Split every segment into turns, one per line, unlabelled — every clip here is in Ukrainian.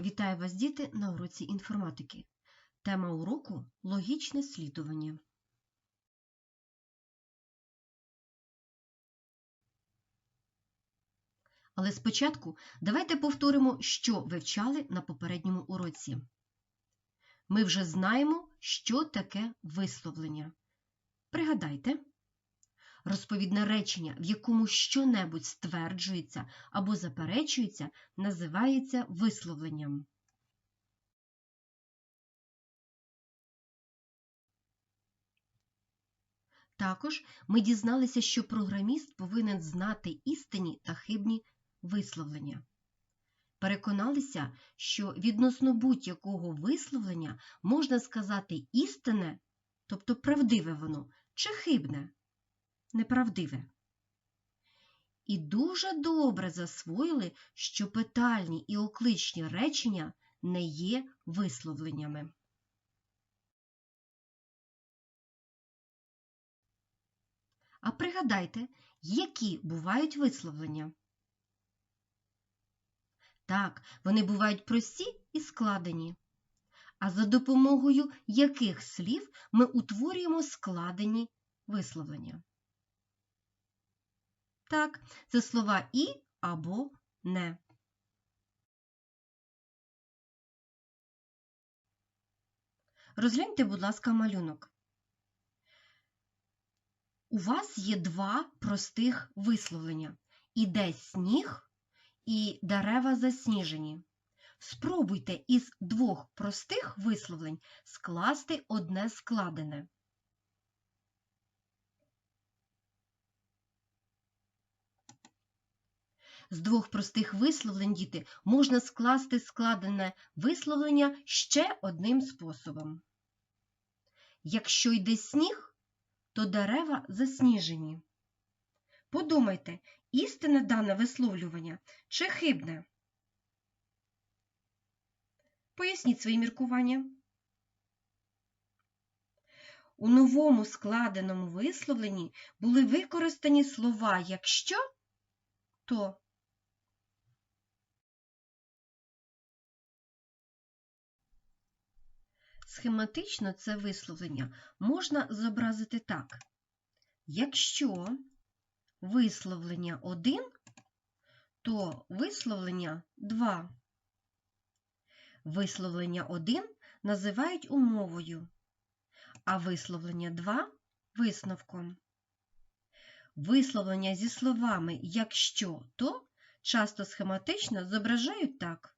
Вітаю вас, діти, на уроці інформатики. Тема уроку логічне слідування. Але спочатку давайте повторимо, що вивчали на попередньому уроці. Ми вже знаємо, що таке висловлення. Пригадайте, розповідне речення, в якому щонебудь стверджується або заперечується, називається висловленням. Також ми дізналися, що програміст повинен знати істинні та хибні висловлення. Переконалися, що відносно будь-якого висловлення можна сказати істинне, тобто правдиве воно, чи хибне, неправдиве. І дуже добре засвоїли, що питальні і окличні речення не є висловленнями. А пригадайте, які бувають висловлення? Так, вони бувають прості і складені. А за допомогою яких слів ми утворюємо складені висловлення? Так, це слова і або не. Розгляньте, будь ласка, малюнок. У вас є два простих висловлення. Іде сніг і дерева засніжені. Спробуйте із двох простих висловлень скласти одне складене. З двох простих висловлень, діти, можна скласти складене висловлення ще одним способом. Якщо йде сніг, то дерева засніжені. Подумайте, істинне дане висловлювання чи хибне? Поясніть свої міркування. У новому складеному висловленні були використані слова якщо, то. Схематично це висловлення можна зобразити так. Якщо висловлення 1, то висловлення 2. Висловлення 1 називають умовою, а висловлення 2 висновком. Висловлення зі словами якщо то часто схематично зображають так.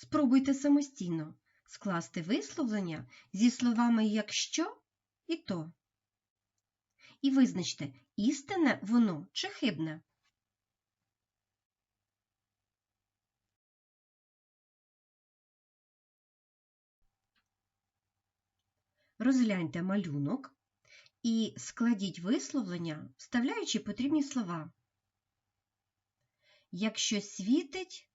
Спробуйте самостійно скласти висловлення зі словами якщо і то. І визначте, істинне воно чи хибне. Розгляньте малюнок і складіть висловлення, вставляючи потрібні слова. Якщо світить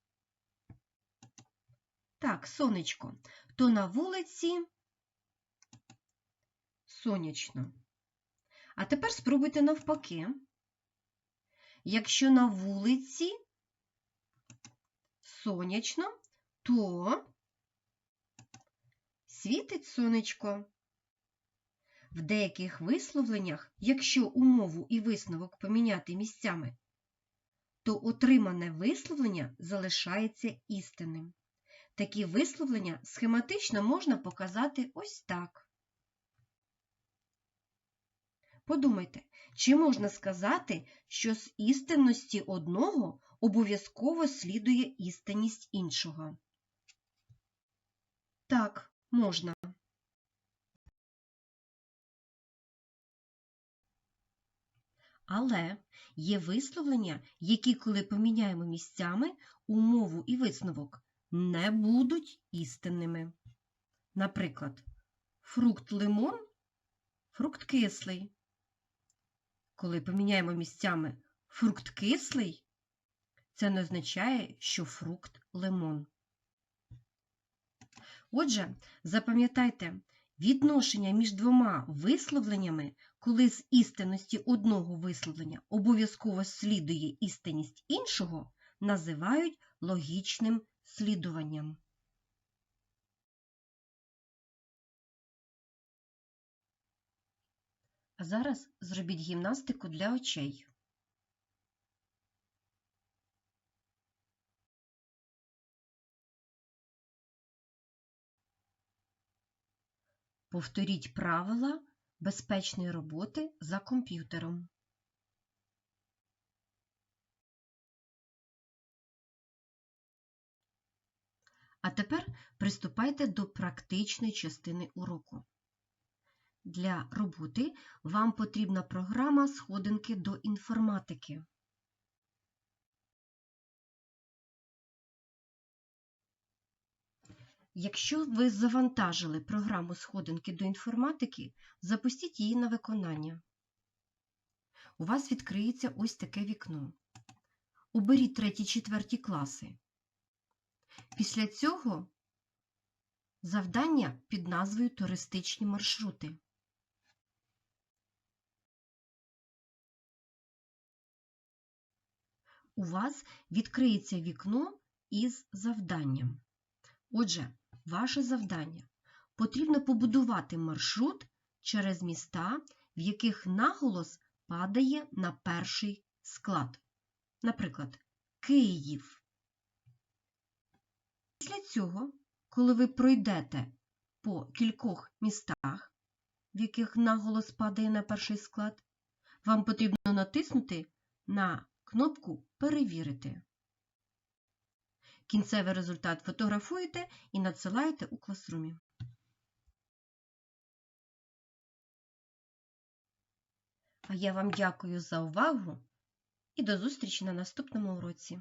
так, сонечко, то на вулиці сонячно. А тепер спробуйте навпаки. Якщо на вулиці сонячно, то світить сонечко. В деяких висловленнях, якщо умову і висновок поміняти місцями, то отримане висловлення залишається істинним. Такі висловлення схематично можна показати ось так. Подумайте, чи можна сказати, що з істинності одного обов'язково слідує істинність іншого? Так, можна. Але є висловлення, які, коли поміняємо місцями умову і висновок, не будуть істинними. Наприклад, фрукт лимон фрукт кислий. Коли поміняємо місцями фрукт кислий, це не означає, що фрукт лимон. Отже, запам'ятайте, Відношення між двома висловленнями, коли з істинності одного висловлення обов'язково слідує істинність іншого, називають логічним слідуванням. А зараз зробіть гімнастику для очей. Повторіть правила безпечної роботи за комп'ютером. А тепер приступайте до практичної частини уроку. Для роботи вам потрібна програма сходинки до інформатики. Якщо ви завантажили програму сходинки до інформатики, запустіть її на виконання. У вас відкриється ось таке вікно. Оберіть 3-4 класи. Після цього завдання під назвою Туристичні маршрути. У вас відкриється вікно із завданням. Отже, ваше завдання потрібно побудувати маршрут через міста, в яких наголос падає на перший склад. Наприклад, Київ. Після цього, коли ви пройдете по кількох містах, в яких наголос падає на перший склад, вам потрібно натиснути на кнопку Перевірити. Кінцевий результат фотографуєте і надсилаєте у класрумі. А я вам дякую за увагу і до зустрічі на наступному уроці.